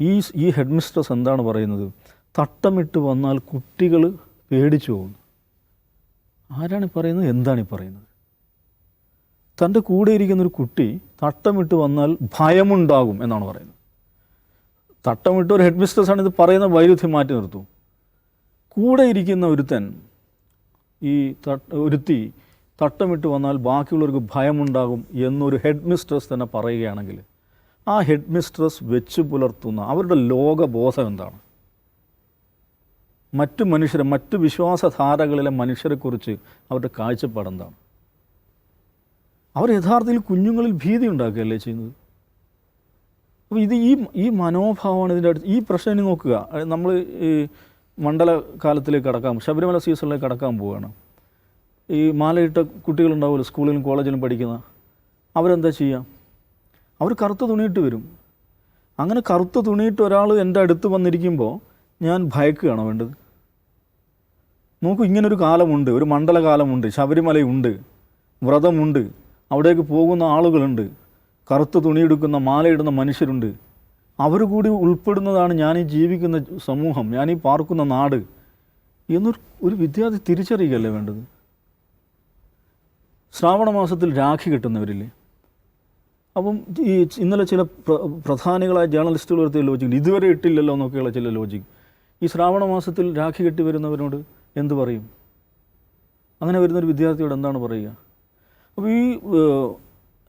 ഈ ഈ head mistress എന്താണ് പറയുന്നത്? തട്ടമിട്ട് വന്നാൽ കുട്ടികൾ പേടിച്ചു പോകുന്നു. ആരാണ് പറയുന്നത്? എന്താണ് ഈ പറയുന്നത്? തന്റെ കൂടെ ഇരിക്കുന്നൊരു കുട്ടി തട്ടമിട്ട് വന്നാൽ ഭയമുണ്ടാകും എന്നാണ് പറയുന്നത്. തട്ടമിട്ട് ഒരു ഹെഡ് മിസ്ട്രസ് ആണ് ഇത് പറയുന്ന വൈരുദ്ധ്യം മാറ്റി നിർത്തും. കൂടെ ഇരിക്കുന്ന ഒരുത്തൻ ഈ തട്ട ഒരുത്തി തട്ടമിട്ട് വന്നാൽ ബാക്കിയുള്ളവർക്ക് ഭയമുണ്ടാകും എന്നൊരു ഹെഡ് മിസ്ട്രസ് തന്നെ പറയുകയാണെങ്കിൽ ആ ഹെഡ് മിസ്ട്രസ് വെച്ച് പുലർത്തുന്ന അവരുടെ ലോകബോധം എന്താണ്? മറ്റു മനുഷ്യരെ മറ്റു വിശ്വാസധാരകളിലെ മനുഷ്യരെക്കുറിച്ച് അവരുടെ കാഴ്ചപ്പാട് എന്താണ്? അവർ യഥാർത്ഥത്തിൽ കുഞ്ഞുങ്ങളിൽ ഭീതി ഉണ്ടാക്കുകയല്ലേ ചെയ്യുന്നത്? അപ്പോൾ ഇത് ഈ ഈ മനോഭാവമാണ് ഇതിന്റെ അടുത്ത്. ഈ പ്രശ്നം ഇനി നോക്കുക. നമ്മൾ ഈ മണ്ഡല കാലത്തിലേക്ക് കടക്കാം ശബരിമല സീസണിലേക്ക് കടക്കാൻ പോവുകയാണ്. ഈ മാലയിട്ട കുട്ടികളുണ്ടാവുമല്ലോ സ്കൂളിലും കോളേജിലും പഠിക്കുന്ന. അവരെന്താ ചെയ്യുക? അവർ കറുത്ത തുണിയിട്ട് വരും. അങ്ങനെ കറുത്ത തുണിയിട്ട് ഒരാൾ എന്റെ അടുത്ത് വന്നിരിക്കുമ്പോൾ ഞാൻ ഭയക്കുകയാണ് വേണ്ടത്? നോക്കൂ ഇങ്ങനൊരു കാലമുണ്ട് ഒരു മണ്ഡലകാലമുണ്ട് ശബരിമലയുണ്ട് വ്രതമുണ്ട് അവിടേക്ക് പോകുന്ന ആളുകളുണ്ട് കറുത്ത തുണിയെടുക്കുന്ന മാലയിടുന്ന മനുഷ്യരുണ്ട്. അവർ കൂടി ഉൾപ്പെടുന്നതാണ് ഞാൻ ഈ ജീവിക്കുന്ന സമൂഹം ഞാൻ ഈ പാർക്കുന്ന നാട് എന്നൊരു ഒരു വിദ്യാർത്ഥി തിരിച്ചറിയുകയല്ലേ വേണ്ടത്? ശ്രാവണ മാസത്തിൽ രാഖി കിട്ടുന്നവരില്ലേ? അപ്പം ഈ ഇന്നലെ ചില പ്ര- പ്രധാനികളായ ജേർണലിസ്റ്റുകൾ വരുത്തിയ ലോജിക് ഇതുവരെ ഇട്ടില്ലല്ലോ എന്നൊക്കെയുള്ള ചില ലോജിക് ഈ ശ്രാവണ മാസത്തിൽ രാഖി കെട്ടി വരുന്നവരോട് എന്ത് പറയും? അങ്ങനെ വരുന്നൊരു വിദ്യാർത്ഥിയോട് എന്താണ് പറയുക? അപ്പോൾ ഈ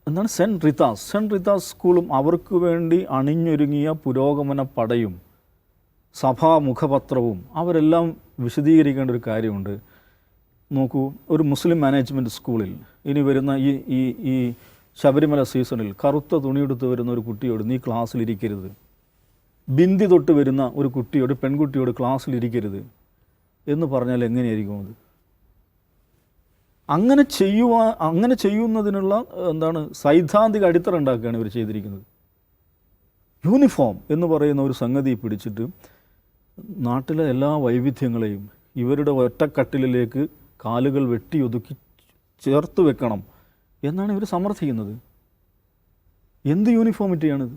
എന്താണ് സെൻ റിതാസ്? സെൻ റിതാസ് സ്കൂളും അവർക്ക് വേണ്ടി അണിഞ്ഞൊരുങ്ങിയ പുരോഗമന പടയും സഭാ മുഖപത്രവും അവരെല്ലാം വിശദീകരിക്കേണ്ട ഒരു കാര്യമുണ്ട്. നോക്കൂ ഒരു മുസ്ലിം മാനേജ്മെന്റ് സ്കൂളിൽ ഇനി വരുന്ന ഈ ഈ ഈ ശബരിമല സീസണിൽ കറുത്ത തുണിയെടുത്ത് വരുന്ന ഒരു കുട്ടിയോട് നീ ക്ലാസ്സിലിരിക്കരുത്. ബിന്ദി തൊട്ട് വരുന്ന ഒരു കുട്ടിയോട് പെൺകുട്ടിയോട് ക്ലാസ്സിലിരിക്കരുത് എന്ന് പറഞ്ഞാൽ എങ്ങനെയായിരിക്കും അത്? അങ്ങനെ ചെയ്യുവാ അങ്ങനെ ചെയ്യുന്നതിനുള്ള എന്താണ് സൈദ്ധാന്തിക അടിത്തറ ഉണ്ടാക്കുകയാണ് ഇവർ ചെയ്തിരിക്കുന്നത്. യൂണിഫോം എന്ന് പറയുന്ന ഒരു സംഗതി പിടിച്ചിട്ട് നാട്ടിലെ എല്ലാ വൈവിധ്യങ്ങളെയും ഇവരുടെ ഒറ്റക്കട്ടിലേക്ക് കാലുകൾ വെട്ടിയൊതുക്കി ചേർത്ത് വെക്കണം. എന്നാണ് ഇവർ സമർത്ഥിക്കുന്നത്. എന്ത് യൂണിഫോമിറ്റിയാണിത്?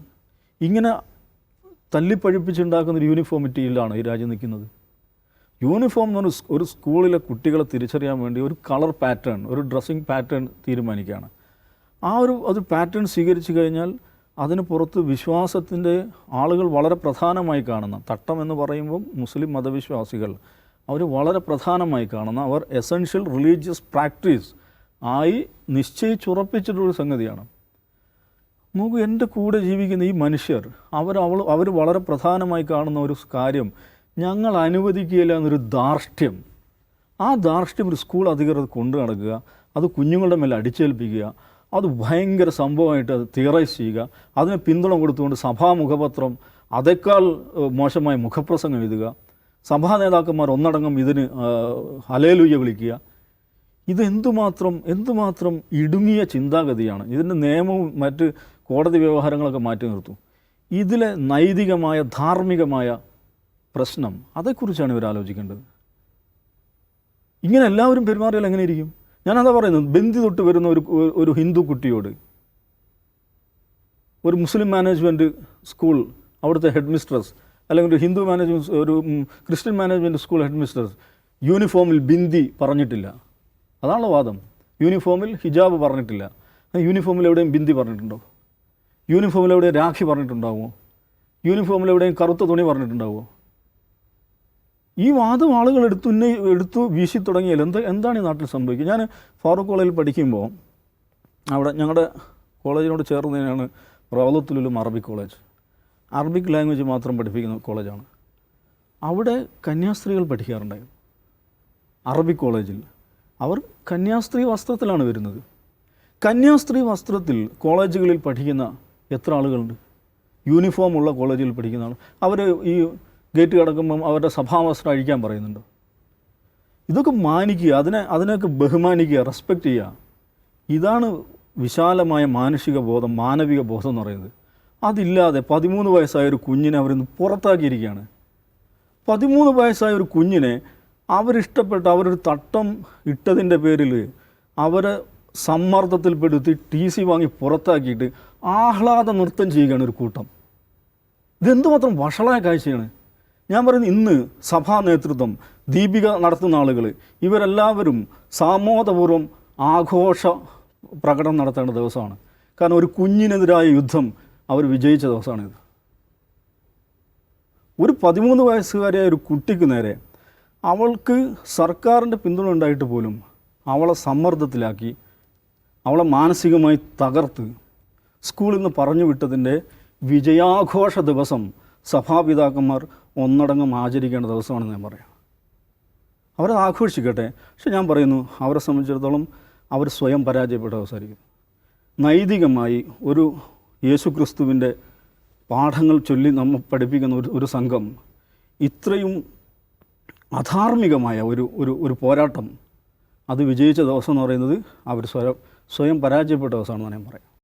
ഇങ്ങനെ തല്ലിപ്പഴിപ്പിച്ചുണ്ടാക്കുന്ന ഒരു യൂണിഫോമിറ്റിയിലാണ് ഈ രാജ്യം നിൽക്കുന്നത്. യൂണിഫോം എന്ന് പറഞ്ഞ ഒരു സ്കൂളിലെ കുട്ടികളെ തിരിച്ചറിയാൻ വേണ്ടി ഒരു കളർ പാറ്റേൺ ഒരു ഡ്രസ്സിങ് പാറ്റേൺ തീരുമാനിക്കുകയാണ്. ആ ഒരു അത് പാറ്റേൺ സ്വീകരിച്ചു കഴിഞ്ഞാൽ അതിന് പുറത്ത് വിശ്വാസത്തിന്റെ ആളുകൾ വളരെ പ്രധാനമായി കാണുന്ന തട്ടം എന്ന് പറയുമ്പോൾ മുസ്ലിം മതവിശ്വാസികൾ അവർ വളരെ പ്രധാനമായി കാണുന്ന അവർ എസെൻഷ്യൽ റിലീജിയസ് പ്രാക്ടീസ് ആയി നിശ്ചയിച്ചുറപ്പിച്ചിട്ടുള്ളൊരു സംഗതിയാണ്. നോക്കൂ എന്റെ കൂടെ ജീവിക്കുന്ന ഈ മനുഷ്യർ അവർ അവൾ അവർ വളരെ പ്രധാനമായി കാണുന്ന ഒരു കാര്യം ഞങ്ങൾ അനുവദിക്കുകയില്ല എന്നൊരു ധാർഷ്ട്യം. ആ ധാർഷ്ട്യം ഒരു സ്കൂൾ അധികൃതർ കൊണ്ടു നടക്കുക അത് കുഞ്ഞുങ്ങളുടെ മേലെ അടിച്ചേൽപ്പിക്കുക അത് ഭയങ്കര സംഭവമായിട്ട് അത് തിയറൈസ് ചെയ്യുക അതിന് പിന്തുണ കൊടുത്തുകൊണ്ട് സഭാ മുഖപത്രം അതേക്കാൾ മോശമായ മുഖപ്രസംഗം എഴുതുക. സഭാ നേതാക്കന്മാർ ഒന്നടങ്കം ഇതിന് ഹലേലുയ്യ വിളിക്കുക. ഇത് എന്തുമാത്രം എന്തുമാത്രം ഇടുങ്ങിയ ചിന്താഗതിയാണ്. ഇതിന്റെ നിയമവും മറ്റ് കോടതി വ്യവഹാരങ്ങളൊക്കെ മാറ്റി നിർത്തും. ഇതിലെ നൈതികമായ ധാർമ്മികമായ പ്രശ്നം അതേക്കുറിച്ചാണ് ഇവർ ആലോചിക്കേണ്ടത്. ഇങ്ങനെ എല്ലാവരും പെരുമാറിയാൽ എങ്ങനെ ഇരിക്കും? ഞാനതാ പറയുന്നത് ബന്ദി തൊട്ട് വരുന്ന ഒരു ഒരു ഹിന്ദു കുട്ടിയോട് ഒരു മുസ്ലിം മാനേജ്മെന്റ് സ്കൂൾ അവിടുത്തെ ഹെഡ് മിസ്ട്രസ് അല്ലെങ്കിൽ ഒരു ഹിന്ദു മാനേജ്മെന്റ് ഒരു Christian management school headmistress യൂണിഫോമിൽ ബിന്ദി പറഞ്ഞിട്ടില്ല. അതാണല്ലോ വാദം. യൂണിഫോമിൽ ഹിജാബ് പറഞ്ഞിട്ടില്ല. യൂണിഫോമിൽ എവിടെയും ബിന്ദി പറഞ്ഞിട്ടുണ്ടോ? യൂണിഫോമിൽ എവിടെയും രാഖി പറഞ്ഞിട്ടുണ്ടാവുമോ യൂണിഫോമിൽ എവിടെയും കറുത്ത തുണി പറഞ്ഞിട്ടുണ്ടാവുമോ ഈ വാദം ആളുകൾ എടുത്തു ഉന്ന എടുത്തു വീശി തുടങ്ങിയാൽ എന്താ എന്താണ് ഈ നാട്ടിൽ സംഭവിക്കുക? ഞാൻ ഫാറൂഖ് കോളേജിൽ പഠിക്കുമ്പോൾ അവിടെ ഞങ്ങളുടെ കോളേജിനോട് ചേർന്നതിനാണ് തന്നെയാണ് അറബിക് കോളേജ്. അറബിക് ലാംഗ്വേജ് മാത്രം പഠിപ്പിക്കുന്ന കോളേജാണ്. അവിടെ കന്യാസ്ത്രീകൾ പഠിക്കാറുണ്ടായിരുന്നു. അറബിക് കോളേജിൽ. അവർ കന്യാസ്ത്രീ വസ്ത്രത്തിലാണ് വരുന്നത്. കന്യാസ്ത്രീ വസ്ത്രത്തിൽ കോളേജുകളിൽ പഠിക്കുന്ന എത്ര ആളുകളുണ്ട്? യൂണിഫോം ഉള്ള കോളേജിൽ പഠിക്കുന്ന ആൾ അവർ ഈ ഗേറ്റ് കിടക്കുമ്പം അവരുടെ സഭാവസ്ത്രം അഴിക്കാൻ പറയുന്നുണ്ട്. ഇതൊക്കെ മാനിക്കുക അതിനെ അതിനെയൊക്കെ ബഹുമാനിക്കുക റെസ്പെക്റ്റ് ചെയ്യുക. ഇതാണ് വിശാലമായ മാനുഷിക ബോധം മാനവിക ബോധം എന്ന് പറയുന്നത്. അതില്ലാതെ പതിമൂന്ന് വയസ്സായ ഒരു കുഞ്ഞിനെ അവരിന്ന് പുറത്താക്കിയിരിക്കുകയാണ്. പതിമൂന്ന് വയസ്സായ ഒരു കുഞ്ഞിനെ അവരിഷ്ടപ്പെട്ട അവരൊരു തട്ടം ഇട്ടതിന്റെ പേരിൽ അവരെ സമ്മർദ്ദത്തിൽപ്പെടുത്തി ടി സി വാങ്ങി പുറത്താക്കിയിട്ട് ആഹ്ലാദ നൃത്തം ചെയ്യുകയാണ് ഒരു കൂട്ടം. ഇതെന്തുമാത്രം വഷളായ കാഴ്ചയാണ്. ഞാൻ പറയുന്നത് ഇന്ന് സഭാ നേതൃത്വം ദീപിക നടത്തുന്ന ആളുകൾ ഇവരെല്ലാവരും സാമോദപൂർവം ആഘോഷ പ്രകടനം നടത്തേണ്ട ദിവസമാണ്. കാരണം ഒരു കുഞ്ഞിനെതിരായ യുദ്ധം അവർ വിജയിച്ച ദിവസമാണിത്. ഒരു പതിമൂന്ന് വയസ്സുകാരിയായ ഒരു കുട്ടിക്ക് നേരെ അവൾക്ക് സർക്കാരിന്റെ പിന്തുണ ഉണ്ടായിട്ട് പോലും അവളെ സമ്മർദ്ദത്തിലാക്കി അവളെ മാനസികമായി തകർത്ത് സ്കൂളിൽ നിന്ന് പറഞ്ഞു വിട്ടതിന്റെ വിജയാഘോഷ ദിവസം സഭാപിതാക്കന്മാർ ഒന്നടങ്കം ആചരിക്കേണ്ട ദിവസമാണെന്ന് ഞാൻ പറയാം. അവരത് ആഘോഷിക്കട്ടെ. പക്ഷെ ഞാൻ പറയുന്നു അവരെ സംബന്ധിച്ചിടത്തോളം അവർ സ്വയം പരാജയപ്പെട്ട അവസാനിക്കും നൈതികമായി ഒരു യേശുക്രിസ്തുവിന്റെ പാഠങ്ങൾ ചൊല്ലി നമ്മൾ പഠിപ്പിക്കുന്ന ഒരു ഒരു സംഘം ഇത്രയും അധാർമികമായ ഒരു ഒരു ഒരു പോരാട്ടം. അത് വിജയിച്ച ദിവസം എന്ന് പറയുന്നത് അവർ സ്വയം സ്വയം പരാജയപ്പെട്ട ദിവസമാണെന്ന് ഞാൻ പറയാം